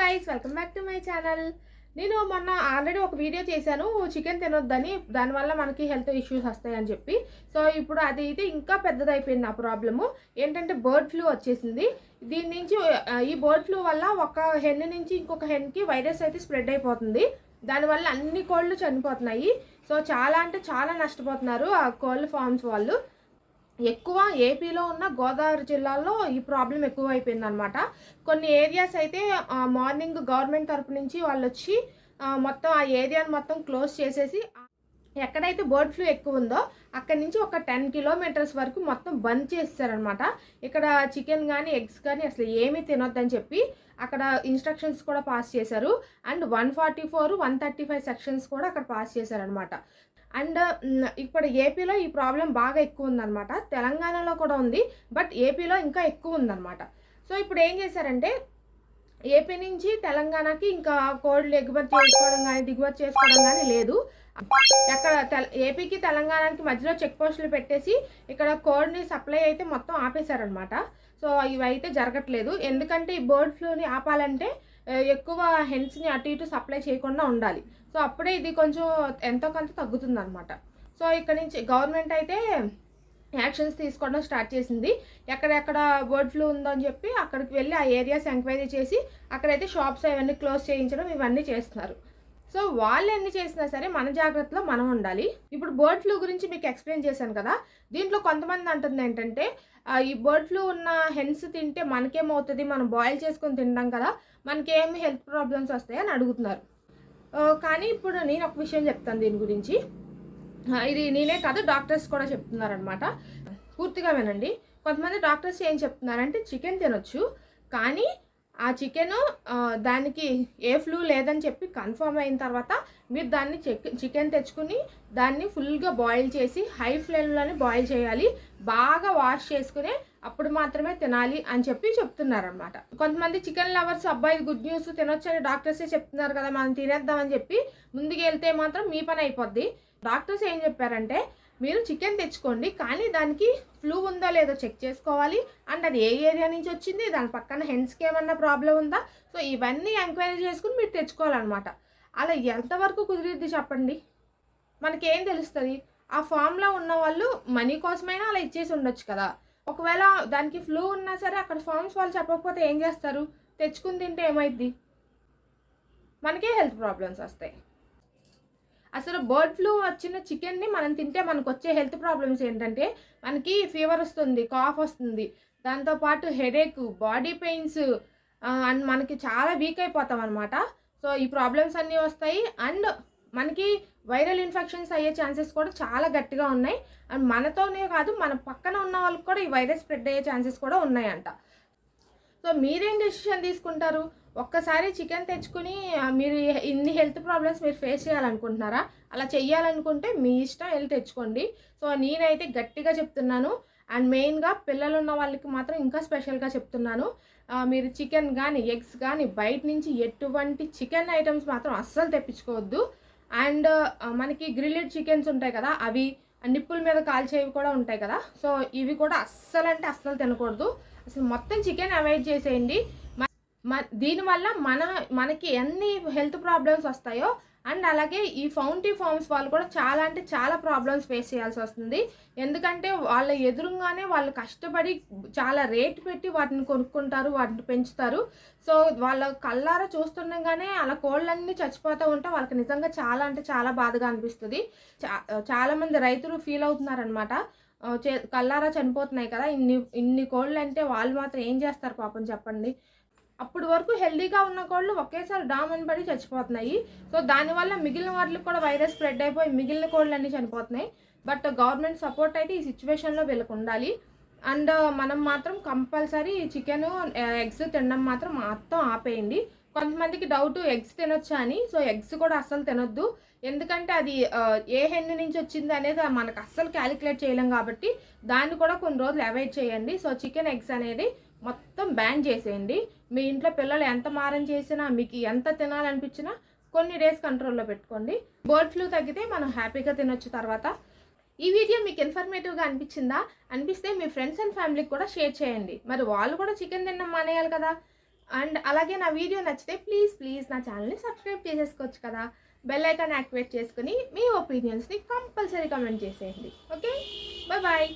Guys welcome back to my channel నేను మొన్న already ఒక వీడియో చేశాను చికెన్ తినొద్దని. దానివల్ల మనకి హెల్త్ ఇష్యూస్ వస్తాయని చెప్పి. సో ఇప్పుడు అది అయితే ఇంకా పెద్దదైపోయింది నా ప్రాబ్లము ఏంటంటే బర్డ్ ఫ్లూ వచ్చేసింది. దీని నుంచి ఈ బర్డ్ ఫ్లూ వల్ల ఒక హెన్ నుంచి ఇంకొక హెన్కి వైరస్ అయితే స్ప్రెడ్ అయిపోతుంది. దానివల్ల అన్ని కోళ్ళు చనిపోతున్నాయి. సో చాలా అంటే చాలా నష్టపోతున్నారు ఆ కోళ్ళ ఫార్మ్స్ వాళ్ళు. ఎక్కువ ఏపీలో ఉన్న గోదావరి జిల్లాలో ఈ ప్రాబ్లం ఎక్కువ అయిపోయింది అనమాట కొన్ని ఏరియాస్ అయితే మార్నింగ్ గవర్నమెంట్ తరపు నుంచి వాళ్ళు వచ్చి మొత్తం ఆ ఏరియాని మొత్తం క్లోజ్ చేసేసి ఎక్కడైతే బర్డ్ ఫ్లూ ఎక్కువ ఉందో అక్కడి నుంచి ఒక టెన్ కిలోమీటర్స్ వరకు మొత్తం బంద్ చేస్తారనమాట ఇక్కడ చికెన్ కానీ ఎగ్స్ కానీ అసలు ఏమీ తినొద్దని చెప్పి అక్కడ ఇన్స్ట్రక్షన్స్ కూడా పాస్ చేశారు. And one forty four one thirty five sections కూడా అక్కడ పాస్ చేశారనమాట అండ్ ఇప్పుడు ఏపీలో ఈ ప్రాబ్లం బాగా ఎక్కువ ఉందన్నమాట. తెలంగాణలో కూడా ఉంది బట్ ఏపీలో ఇంకా ఎక్కువ ఉందన్నమాట. సో ఇప్పుడు ఏం చేశారంటే ఏపీ నుంచి తెలంగాణకి ఇంకా కోళ్ళు ఎగుమతి చేసుకోవడం కానీ దిగుమతి చేసుకోవడం కానీ లేదు. ఎక్కడ తెల ఏపీకి తెలంగాణకి మధ్యలో చెక్ పోస్టులు పెట్టేసి ఇక్కడ కోడ్ని సప్లై అయితే మొత్తం ఆపేశారనమాట సో ఇవి అయితే జరగట్లేదు. ఎందుకంటే ఈ బర్డ్ ఫ్లూని ఆపాలంటే ఎక్కువ హెన్స్ని అటు ఇటు సప్లై చేయకుండా ఉండాలి. సో అప్పుడే ఇది కొంచెం ఎంతో కొంత తగ్గుతుంది అనమాట సో ఇక్కడ నుంచి గవర్నమెంట్ అయితే యాక్షన్స్ తీసుకోవడం స్టార్ట్ చేసింది. ఎక్కడెక్కడ బర్డ్ ఫ్లూ ఉందని చెప్పి అక్కడికి వెళ్ళి ఆ ఏరియాస్ ఎంక్వైరీ చేసి అక్కడైతే షాప్స్ అవన్నీ క్లోజ్ చేయించడం ఇవన్నీ చేస్తున్నారు. సో వాళ్ళు ఎన్ని చేసినా సరే మన జాగ్రత్తలో మనం ఉండాలి. ఇప్పుడు బర్డ్ ఫ్లూ గురించి మీకు ఎక్స్ప్లెయిన్ చేశాను కదా. దీంట్లో కొంతమంది అంటుంది ఏంటంటే ఈ బర్డ్ ఫ్లూ ఉన్న హెన్స్ తింటే మనకేమవుతుంది? మనం బాయిల్ చేసుకొని తింటాం కదా. మనకేమి హెల్త్ ప్రాబ్లమ్స్ వస్తాయి అని అడుగుతున్నారు. కానీ ఇప్పుడు నేను ఒక విషయం చెప్తాను దీని గురించి. ఇది నేనే కాదు డాక్టర్స్ కూడా చెప్తున్నారనమాట పూర్తిగా వినండి. కొంతమంది డాక్టర్స్ ఏం చెప్తున్నారంటే చికెన్ తినొచ్చు కానీ ఆ చికెను దానికి ఏ ఫ్లూ లేదని చెప్పి కన్ఫర్మ్ అయిన తర్వాత మీరు దాన్ని చెక్ చికెన్ తెచ్చుకుని దాన్ని ఫుల్గా బాయిల్ చేసి హై ఫ్లేమ్లోనే బాయిల్ చేయాలి. బాగా వాష్ చేసుకుని అప్పుడు మాత్రమే తినాలి అని చెప్పి చెప్తున్నారనమాట కొంతమంది చికెన్ లవర్స్ అబ్బాయి గుడ్ న్యూస్ తినొచ్చని డాక్టర్సే చెప్తున్నారు కదా మనం తినేద్దామని చెప్పి ముందుకు వెళ్తే మాత్రం మీ పని అయిపోద్ది. డాక్టర్స్ ఏం చెప్పారంటే మీరు చికెన్ తెచ్చుకోండి కానీ దానికి ఫ్లూ ఉందో లేదో చెక్ చేసుకోవాలి. అండ్ అది ఏ ఏరియా నుంచి వచ్చింది దాని పక్కన హెన్స్కి ఏమన్నా ప్రాబ్లం ఉందా? సో ఇవన్నీ ఎంక్వైరీ చేసుకుని మీరు తెచ్చుకోవాలన్నమాట. అలా ఎంతవరకు కుదిరిద్ది చెప్పండి? మనకేం తెలుస్తుంది? ఆ ఫామ్లో ఉన్న వాళ్ళు మనీ కోసమైనా అలా ఇచ్చేసి ఉండొచ్చు కదా. ఒకవేళ దానికి ఫ్లూ ఉన్నా సరే అక్కడ ఫామ్స్ వాళ్ళు చెప్పకపోతే ఏం చేస్తారు? తెచ్చుకుని తింటే ఏమైద్ది? మనకే హెల్త్ ప్రాబ్లమ్స్ వస్తాయి. అసలు బర్డ్ ఫ్లూ వచ్చిన చికెన్ని మనం తింటే మనకు వచ్చే హెల్త్ ప్రాబ్లమ్స్ ఏంటంటే మనకి ఫీవర్ వస్తుంది కాఫ్ వస్తుంది. దాంతోపాటు హెడేక్ బాడీ పెయిన్స్ అండ్ మనకి చాలా వీక్ అయిపోతాం అనమాట సో ఈ ప్రాబ్లమ్స్ అన్నీ వస్తాయి. అండ్ మనకి వైరల్ ఇన్ఫెక్షన్స్ అయ్యే ఛాన్సెస్ కూడా చాలా గట్టిగా ఉన్నాయి. అండ్ మనతోనే కాదు మన పక్కన ఉన్న వాళ్ళకి కూడా ఈ వైరస్ స్ప్రెడ్ అయ్యే ఛాన్సెస్ కూడా ఉన్నాయంట. సో మీరేం డెసిషన్ తీసుకుంటారు? ఒక్కసారి చికెన్ తెచ్చుకుని మీరు ఇన్ని హెల్త్ ప్రాబ్లమ్స్ మీరు ఫేస్ చేయాలనుకుంటున్నారా? అలా చెయ్యాలనుకుంటే మీ ఇష్టం వెళ్ళి తెచ్చుకోండి. సో నేనైతే గట్టిగా చెప్తున్నాను. అండ్ మెయిన్గా పిల్లలు ఉన్న వాళ్ళకి మాత్రం ఇంకా స్పెషల్గా చెప్తున్నాను. మీరు చికెన్ కానీ ఎగ్స్ కానీ బయట నుంచి ఎటువంటి చికెన్ ఐటమ్స్ మాత్రం అస్సలు తెప్పించుకోవద్దు. అండ్ మనకి గ్రిల్డ్ చికెన్స్ ఉంటాయి కదా అవి నిప్పుల మీద కాల్చేవి కూడా ఉంటాయి కదా. సో ఇవి కూడా అస్సలు అంటే అస్సలు తినకూడదు. అసలు మొత్తం చికెన్ అవాయిడ్ చేసేయండి. మ- మ- దీనివల్ల మన మనకి ఎన్ని హెల్త్ ప్రాబ్లమ్స్ వస్తాయో అండ్ అలాగే ఈ ఫౌంటీ ఫార్మ్స్ వాళ్ళు కూడా చాలా అంటే చాలా ప్రాబ్లమ్స్ ఫేస్ చేయాల్సి వస్తుంది. ఎందుకంటే వాళ్ళ ఎదురుగానే వాళ్ళు కష్టపడి చాలా రేట్ పెట్టి వాటిని కొనుక్కుంటారు వాటిని పెంచుతారు. సో వాళ్ళ కళ్ళారా చూస్తుండగానే అలా కోళ్ళన్నీ చచ్చిపోతూ ఉంటే వాళ్ళకి నిజంగా చాలా అంటే చాలా బాధగా అనిపిస్తుంది. చా చాలామంది రైతులు ఫీల్ అవుతున్నారనమాట చే కళ్ళారా చనిపోతున్నాయి కదా ఇన్ని ఇన్ని కోళ్ళు అంటే వాళ్ళు మాత్రం ఏం చేస్తారు పాపం చెప్పండి. అప్పుడు వరకు హెల్దీగా ఉన్న కోళ్ళు ఒకేసారి డామన్ పడి చచ్చిపోతున్నాయి. సో దానివల్ల మిగిలిన వాటికి కూడా వైరస్ స్ప్రెడ్ అయిపోయి మిగిలిన కోళ్ళు అన్నీ చనిపోతున్నాయి. బట్ గవర్నమెంట్ సపోర్ట్ అయితే ఈ సిచ్యువేషన్లో వీళ్ళకి ఉండాలి. అండ్ మనం మాత్రం కంపల్సరీ చికెన్ ఎగ్స్ తినడం మాత్రం మొత్తం ఆపేయండి. కొంతమందికి డౌట్ ఎగ్స్ తినొచ్చా అని. సో ఎగ్స్ కూడా అస్సలు తినొద్దు. ఎందుకంటే అది ఏ హెన్ను నుంచి వచ్చింది అనేది మనకు అస్సలు క్యాలిక్యులేట్ చేయలేం కాబట్టి దాన్ని కూడా కొన్ని రోజులు అవాయిడ్ చేయండి. సో చికెన్ ఎగ్స్ అనేది మొత్తం బ్యాన్ చేసేయండి. మీ ఇంట్లో పిల్లలు ఎంత మారం చేసినా మీకు ఎంత తినాలనిపించినా కొన్ని డేస్ కంట్రోల్లో పెట్టుకోండి. బర్డ్ ఫ్లూ తగ్గితే మనం హ్యాపీగా తినొచ్చు తర్వాత. ఈ వీడియో మీకు ఇన్ఫర్మేటివ్గా అనిపించిందా? అనిపిస్తే మీ ఫ్రెండ్స్ అండ్ ఫ్యామిలీకి కూడా షేర్ చేయండి. మరి వాళ్ళు కూడా చికెన్ తినడం మానేయాలి కదా. అండ్ అలాగే నా వీడియో నచ్చితే ప్లీజ్ ప్లీజ్ నా ఛానల్ని సబ్స్క్రైబ్ చేసేసుకోవచ్చు కదా. బెల్ ఐకాన్ యాక్టివేట్ చేసుకుని మీ ఒపీనియన్స్ని కంపల్సరీ కమెంట్ చేసేయండి. Okay bye bye